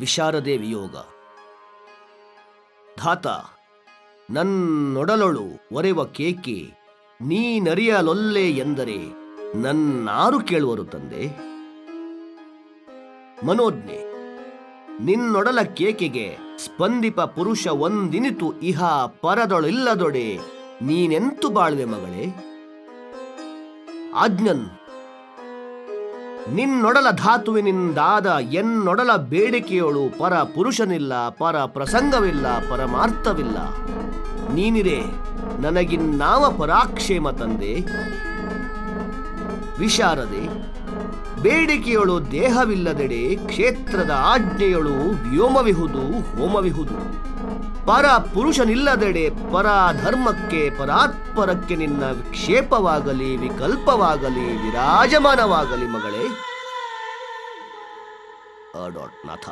ವಿಶಾರದೆ ವಿಯೋಗ ಧಾತ, ನನ್ನೊಡಲೊಳು ಒರೆವ ಕೇಕೆ ನೀನರಿಯಲೊಲ್ಲೆ ಎಂದರೆ ನನ್ನಾರು ಕೇಳುವರು ತಂದೆ. ಮನೋಜ್ಞೆ, ನಿನ್ನೊಡಲ ಕೇಕೆಗೆ ಸ್ಪಂದಿಪ ಪುರುಷ ಒಂದಿನಿತು ಇಹ ಪರದೊಳಿಲ್ಲದೊಡೆ ನೀನೆಂತು ಬಾಳ್ವೆ ಮಗಳೇ? ಆಜ್ಞನ್ ನಿನ್ನೊಡಲ ಧಾತುವಿನಿಂದಾದ ಎನ್ನೊಡಲ ಬೇಡಿಕೆಯೊಳು ಪರ ಪುರುಷನಿಲ್ಲ, ಪರ ಪ್ರಸಂಗವಿಲ್ಲ, ಪರಮಾರ್ಥವಿಲ್ಲ. ನೀನಿರೇ, ನನಗಿನ್ನಾವ ಪರಾಕ್ಷೇಮ ತಂದೆ? ವಿಶಾರದೆ, ಬೇಡಿಕೆಯೊಳು ದೇಹವಿಲ್ಲದೆಡೆ ಕ್ಷೇತ್ರದ ಆಜ್ಞೆಯೊಳು ವ್ಯೋಮವಿಹುದು, ಹೋಮವಿಹುದು. ಪರ ಪುರುಷನಿಲ್ಲದೆಡೆ ಪರ ಧರ್ಮಕ್ಕೆ ಪರಾತ್ಪರಕ್ಕೆ ನಿನ್ನ ವಿಕ್ಷೇಪವಾಗಲಿ ವಿಕಲ್ಪವಾಗಲಿ ವಿರಾಜಮಾನವಾಗಲಿ ಮಗಳೇ. ಅಡೋಟ್ ಡಾಟ್ ನಾಥ.